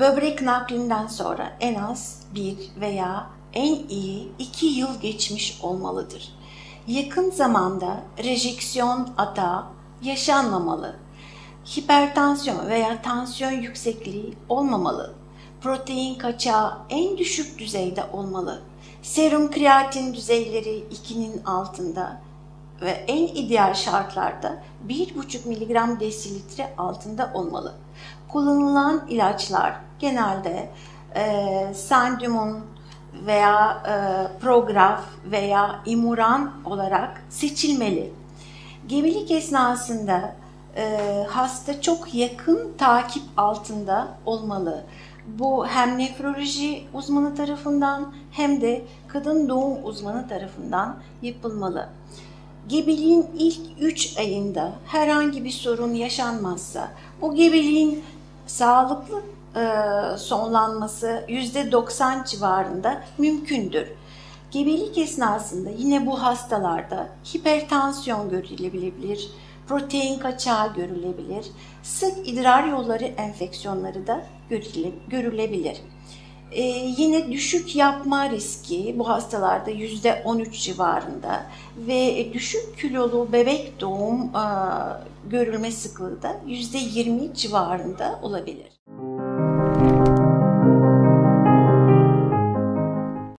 Böbrek naklinden sonra en az bir veya en iyi iki yıl geçmiş olmalıdır. Yakın zamanda rejeksiyon atağı yaşanmamalı. Hipertansiyon veya tansiyon yüksekliği olmamalı. Protein kaçağı en düşük düzeyde olmalı. Serum kreatin düzeyleri 2'nin altında ve en ideal şartlarda 1,5 mg desilitre altında olmalı. Kullanılan ilaçlar genelde e, Sandumon veya e, Prograf veya Imuran olarak seçilmeli. Gebelik esnasında e, hasta çok yakın takip altında olmalı. Bu hem nefroloji uzmanı tarafından hem de kadın doğum uzmanı tarafından yapılmalı. Gebeliğin ilk 3 ayında herhangi bir sorun yaşanmazsa bu gebeliğin sağlıklı e, sonlanması %90 civarında mümkündür. Gebelik esnasında yine bu hastalarda hipertansiyon görülebilir, protein kaçağı görülebilir, sık idrar yolları enfeksiyonları da görülebilir. Ee, yine düşük yapma riski bu hastalarda %13 civarında ve düşük kilolu bebek doğum e, görülme sıklığı da %20 civarında olabilir.